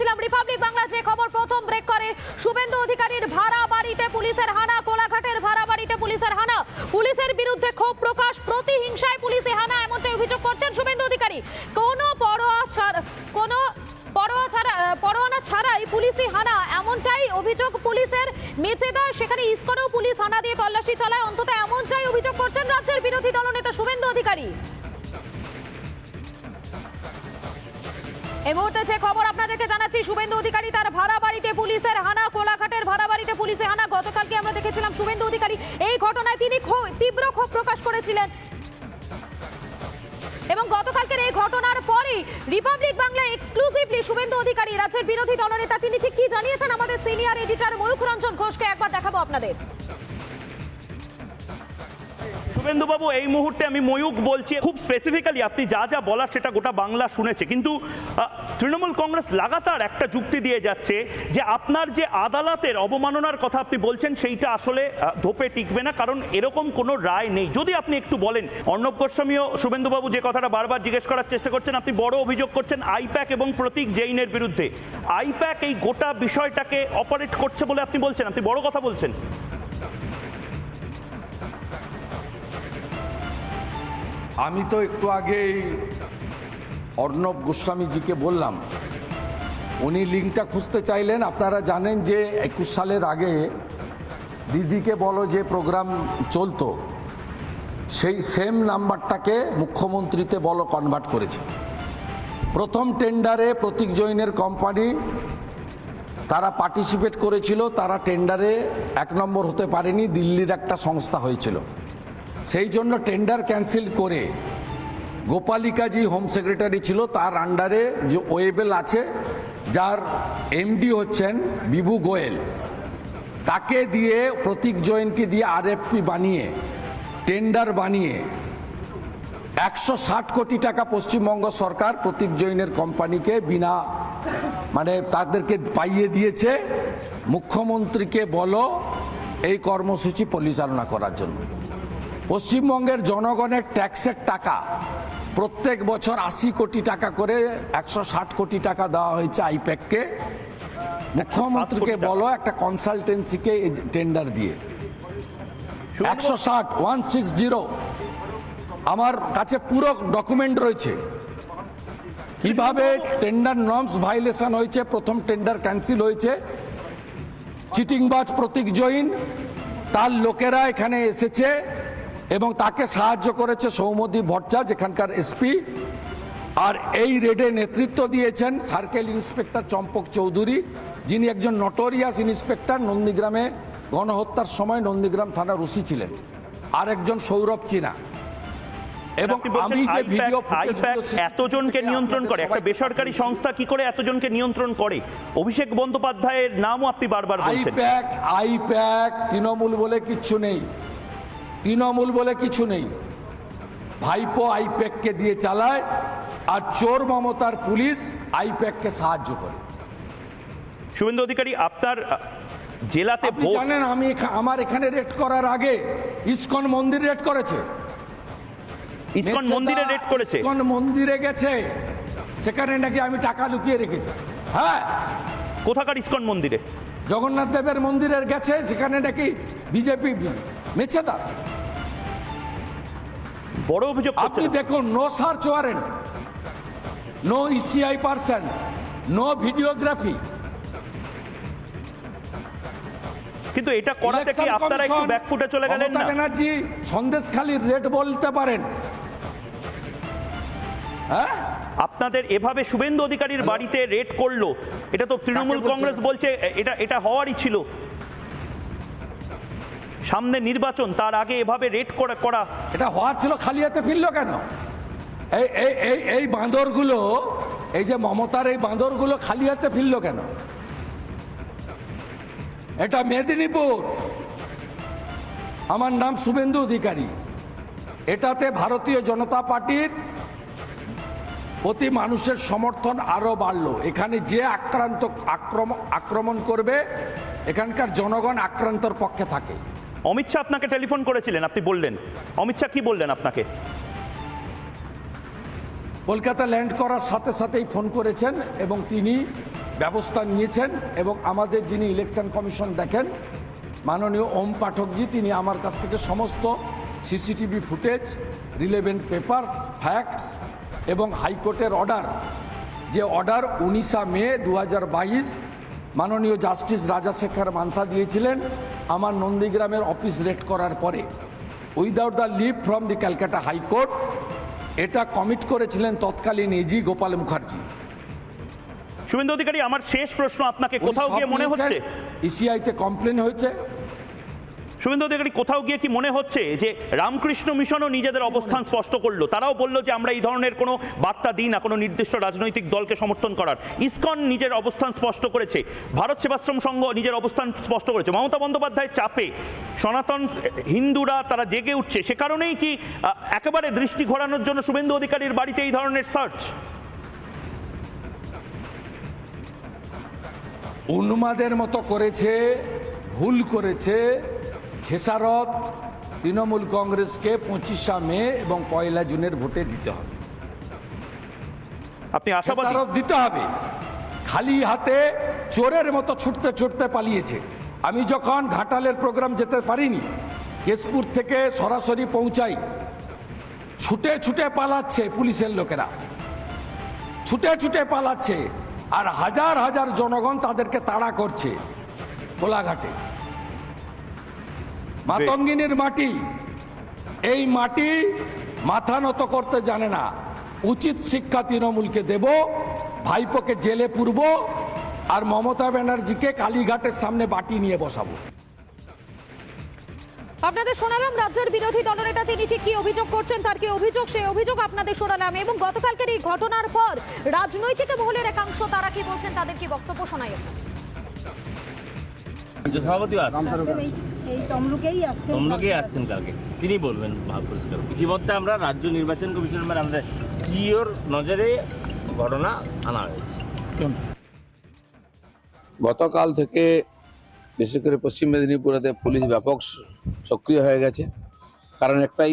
দেখিয়েছিলাম রিপাবলিক বাংলা যে খবর প্রথম ব্রেক করে, শুভেন্দু অধিকারীর ভাড়া বাড়িতে পুলিশের হানা, কোলাঘাটের ভাড়া বাড়িতে পুলিশের হানা। পুলিশের বিরুদ্ধে ক্ষোভ প্রকাশ, প্রতিহিংসায় পুলিশে হানা, এমনটাই অভিযোগ করছেন শুভেন্দু অধিকারী। কোনো পরোয়া ছাড়, কোনো পরোয়া ছাড়া পরোয়ানা ছাড়াই পুলিশি হানা, এমনটাই অভিযোগ পুলিশের মেচেদা। সেখানে ইস্কনেও পুলিশ হানা দিয়ে তল্লাশি চালায়। অন্তত এমনটাই অভিযোগ করছেন রাজ্যের বিরোধী দলনেতা শুভেন্দু অধিকারী। এই মুহূর্তে যে খবর আপনাদেরকে জানাচ্ছি, শুভেন্দু অধিকারী তার ভাড়া বাড়িতে পুলিশের হানা, কোলাঘাটের ভাড়া বাড়িতে পুলিশের হানা। গতকালকে আমরা দেখেছিলাম শুভেন্দু অধিকারী এই ঘটনায় তিনি তীব্র ক্ষোভ প্রকাশ করেছিলেন। এবং গতকালকের এই ঘটনার পরেই রিপাবলিক বাংলা এক্সক্লুসিভলি শুভেন্দু অধিকারী, রাজ্যের বিরোধী দলনেতা, তিনি ঠিক কি জানিয়েছেন? আমাদের সিনিয়র এডিটর ময়ূখ রঞ্জন ঘোষকে একবার দেখাবো আপনাদের। শুভেন্দুবাবু এই মুহূর্তে আমি ময়ূক বলছি। খুব স্পেসিফিক্যালি আপনি যা যা বলার সেটা গোটা বাংলা শুনেছে। কিন্তু তৃণমূল কংগ্রেস লাগাতার একটা যুক্তি দিয়ে যাচ্ছে যে আপনার যে আদালতের অবমাননার কথা আপনি বলছেন, সেইটা আসলে ধোপে টিকবে না, কারণ এরকম কোনো রায় নেই। যদি আপনি একটু বলেন, অর্ণব গোস্বামীও শুভেন্দুবাবু যে কথাটা বারবার জিজ্ঞেস করার চেষ্টা করছেন, আপনি বড় অভিযোগ করছেন আইপ্যাক এবং প্রতীক জৈনের বিরুদ্ধে। আইপ্যাক এই গোটা বিষয়টাকে অপারেট করছে বলে আপনি বলছেন, আপনি বড় কথা বলছেন। আমি তো একটু আগেই অর্ণব গোস্বামীজিকে বললাম, উনি লিঙ্কটা খুঁজতে চাইলেন, আপনারা জানেন যে একুশ সালের আগে দিদিকে বলো যে প্রোগ্রাম চলতো, সেই সেম নাম্বারটাকে মুখ্যমন্ত্রীতে বলো কনভার্ট করেছে। প্রথম টেন্ডারে প্রতীক জৈনের কোম্পানি তারা পার্টিসিপেট করেছিল, তারা টেন্ডারে এক নম্বর হতে পারেনি, দিল্লির একটা সংস্থা হয়েছিল। সেই জন্য টেন্ডার ক্যান্সেল করে গোপালিকা যে হোম সেক্রেটারি ছিল, তার আন্ডারে যে ওয়েবেল আছে, যার এমডি হচ্ছেন বিভু গোয়েল, তাকে দিয়ে, প্রতীক জৈনকে দিয়ে আরএফপি বানিয়ে টেন্ডার বানিয়ে একশো ষাট কোটি টাকা পশ্চিমবঙ্গ সরকার প্রতীক জৈনের কোম্পানিকে বিনা মানে তাদেরকে পাইয়ে দিয়েছে। মুখ্যমন্ত্রীকে বলো, এই কর্মসূচি পরিচালনা করার জন্য। পশ্চিমবঙ্গের জনগণের ট্যাক্সের টাকা প্রত্যেক বছর আশি কোটি টাকা করে একশো ষাট কোটি টাকা দেওয়া হয়েছে আইপ্যাককে। মুখ্যমন্ত্রীকে। বলো একটা কনসালটেন্সিকে টেন্ডার দিয়ে। একশো ষাট ওয়ান সিক্স জিরো আমার কাছে পুরো ডকুমেন্ট রয়েছে। কীভাবে টেন্ডার নর্মস ভাইলেশন হয়েছে প্রথম টেন্ডার ক্যান্সেল হয়েছে চিটিংবাজ প্রতীক জৈন তার লোকেরা এখানে এসেছে এবং তাকে সাহায্য করেছে সৌমদীপ ভট্টা যেখানকার এসপি। আর এই রেডে নেতৃত্ব দিয়েছেন সার্কেল ইন্সপেক্টর চম্পক চৌধুরী যিনি একজন নটোরিয়াস ইন্সপেক্টর নন্দীগ্রামে গণহত্যার সময় নন্দীগ্রাম থানার ওসি ছিলেন। আর একজন সৌরভ চীনা। এবং আমি যে ভিডিও এতজনকে নিয়ন্ত্রণ করে একটা বেসরকারি সংস্থা কি করে এতজনকে নিয়ন্ত্রণ করে? অভিষেক বন্দ্যোপাধ্যায়ের নামও আপনি বারবার বলছেন। আইপ্যাক আইপ্যাক তৃণমূল বলে কিচ্ছু নেই। তৃণমূল বলে কিছু নেই। ভাইপো আইপ্যাককে দিয়ে চালায় আর চোর মমতার পুলিশ আইপ্যাককে সাহায্য করে। শুভেন্দু অধিকারী আপনার জেলাতে জানেন আমি আমার এখানে রেড করার আগে ইস্কন মন্দির রেড করেছে। ইসকন মন্দিরে রেড করেছে? ইসকন মন্দিরে গেছে। সেখানে নাকি আমি টাকা লুকিয়ে রেখেছি। হ্যাঁ। কোথাকার ইসকন মন্দিরে? জগন্নাথ দেবের মন্দিরে গেছে সেখানে নাকি বিজেপি মেছেদা বড় অভিযোগ আপনি দেখুন no search warrant no ECI person no videography কিন্তু এটা করাতে কি আপনারা একটু ব্যাকফুটে চলে গেলেন না? ব্যানার্জি সন্দেশখালীর রেট বলতে পারেন। হ্যাঁ? আপনাদের এভাবে শুভেন্দু অধিকারীর বাড়িতে রেড করল এটা তো তৃণমূল কংগ্রেস বলছে এটা এটা হওয়ারই ছিল। সামনে নির্বাচন, তার আগে এভাবে রেড করা করা। এটা হওয়ার ছিল, খালি হাতে ফিরল কেন? এই এই এই এই বাঁদরগুলো, এই যে মমতার এই বাঁদরগুলো খালি হাতে ফিরল কেন? এটা মেদিনীপুর। আমার নাম শুভেন্দু অধিকারী। এটাতে ভারতীয় জনতা পার্টির প্রতি মানুষের সমর্থন আরও বাড়লো। এখানে যে আক্রান্ত আক্রমণ আক্রমণ করবে, এখানকার জনগণ আক্রান্তর পক্ষে থাকে। অমিত শাহ আপনাকে টেলিফোন করেছিলেন, আপনি বললেন। অমিত শাহ কি বললেন আপনাকে? কলকাতা ল্যান্ড করার সাথে সাথেই ফোন করেছেন এবং তিনি ব্যবস্থা নিয়েছেন এবং আমাদের যিনি ইলেকশন কমিশন দেখেন, মাননীয় ওম পাঠকজি, তিনি আমার কাছ থেকে সমস্ত CCTV footage relevant papers facts এবং হাইকোর্টের অর্ডার যে অর্ডার উনিশা মে দু হাজার বাইশ মাননীয় জাস্টিস রাজাশেখর মান্থা দিয়েছিলেন। আমার নন্দীগ্রামের অফিস রেড করার পরে without the leave from the Calcutta High Court এটা কমিট করেছিলেন তৎকালীন এজি গোপাল মুখার্জি। শুভেন্দু অধিকারী আমার শেষ প্রশ্ন আপনাকে কোথাও গিয়ে মনে হচ্ছে? ইসিআইতে কমপ্লেন হয়েছে। শুভেন্দু অধিকারী, কোথাও গিয়ে কি মনে হচ্ছে যে রামকৃষ্ণ মিশনও নিজেদের অবস্থান স্পষ্ট করল? তারাও বলল যে আমরা এই ধরনের কোনো বার্তা দিই না, কোনো নির্দিষ্ট রাজনৈতিক দলকে সমর্থন করার। ইসকন নিজের অবস্থান স্পষ্ট করেছে। ভারত সেবাশ্রম সংঘ নিজের অবস্থান স্পষ্ট করেছে। মমতা বন্দ্যোপাধ্যায়ের চাপে। সনাতন হিন্দুরা তারা জেগে উঠছে। সে কারণেই কি একেবারে দৃষ্টি ঘোরানোর জন্য শুভেন্দু অধিকারীর বাড়িতে এই ধরনের সার্চ? উন্মাদের মতো করেছে, ভুল করেছে খেসারত তৃণমূল কংগ্রেসকে পঁচিশা মে এবং পয়লা জুনের ভোটে দিতে হবে। আপনি আশাবাদী? খেসারত দিতে হবে। খালি হাতে চোরের মতো ছুটতে ছুটতে পালিয়েছে। আমি যখন ঘাটালের প্রোগ্রাম যেতে পারিনি কেশপুর থেকে সরাসরি পৌঁছাই। ছুটে ছুটে পালাচ্ছে পুলিশের লোকেরা। ছুটে ছুটে পালাচ্ছে আর হাজার হাজার জনগণ তাদেরকে তাড়া করছে কোলাঘাটে। মাতঙ্গিনীর মাটি এই মাটি মাথা নত করতে জানে না। উচিত শিক্ষা তৃণমূলকে দেব ভাইপোকে জেলে পুরব আর মমতা ব্যানার্জিকে কালীঘাটের সামনে বাটি নিয়ে বসাবো। আপনাদের শোনালাম রাজ্যের বিরোধী দলনেতা তিনি ঠিক কি অভিযোগ করছেন তার কি অভিযোগ সেই অভিযোগ আপনাদের শোনালাম এবং গতকালকের এই ঘটনার পর রাজনৈতিক মহলের একাংশ তারা কি বলছেন তাদের কি বক্তব্য শোনাই সভাপতি এই এই তমলুকেই আসছেন তমলুকেই আসছেন কালকে। তিনি বলবেন ভাব ইতিমধ্যে আমরা রাজ্য নির্বাচন কমিশন মানে আমাদের সিওর নজরে ঘটনা আনা হয়েছে। গতকাল থেকে বিশেষ করে পশ্চিম মেদিনীপুরেতে পুলিশ ব্যাপক সক্রিয় হয়ে গেছে। কারণ একটাই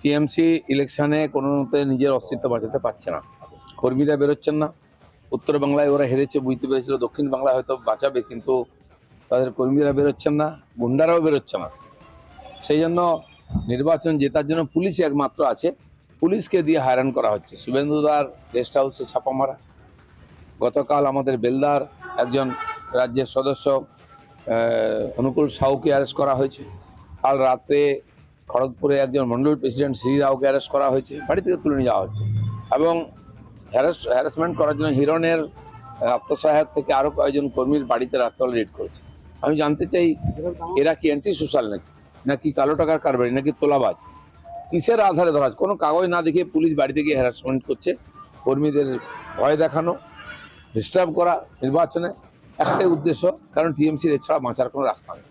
টিএমসি ইলেকশনে কোনো মতে নিজের অস্তিত্ব বাঁচাতে পারছে না। কর্মীরা বেরোচ্ছেন না। উত্তর বাংলায় ওরা হেরেছে বুঝতে পেরেছিল। দক্ষিণ বাংলায় হয়তো বাঁচাবে কিন্তু তাদের কর্মীরা বেরোচ্ছেন না, গুন্ডারাও বেরোচ্ছে না। সেই জন্য নির্বাচন জেতার জন্য পুলিশ একমাত্র আছে। পুলিশকে দিয়ে হায়রান করা হচ্ছে। শুভেন্দুদার গেস্ট হাউসে ছাপা মারা। গতকাল আমাদের বেলদার একজন রাজ্যের সদস্য অনুকূল সাউকে অ্যারেস্ট করা হয়েছে। কাল রাতে খড়গপুরে একজন মন্ডল প্রেসিডেন্ট শ্রী রাওকে অ্যারেস্ট করা হয়েছে। বাড়ি থেকে তুলে নিয়ে যাওয়া হচ্ছে। এবং হ্যারাস হ্যারাসমেন্ট করার জন্য হিরণের আত্মসহায়ক থেকে আরও কয়েকজন কর্মীর বাড়িতে রাত্রবেলা রেড করেছে। আমি জানতে চাই, এরা কি অ্যান্টি সোশ্যাল নাকি? নাকি কালো টাকার কারবারি, নাকি তোলাবাজ? কিসের আধারে ধরা কোনো কাগজ না দেখে পুলিশ বাড়িতে গিয়ে হ্যারাসমেন্ট করছে, কর্মীদের ভয় দেখানো ডিস্টার্ব করা, নির্বাচনে একটাই উদ্দেশ্য, কারণ টিএমসির এছাড়া বাঁচার কোনো রাস্তা নেই।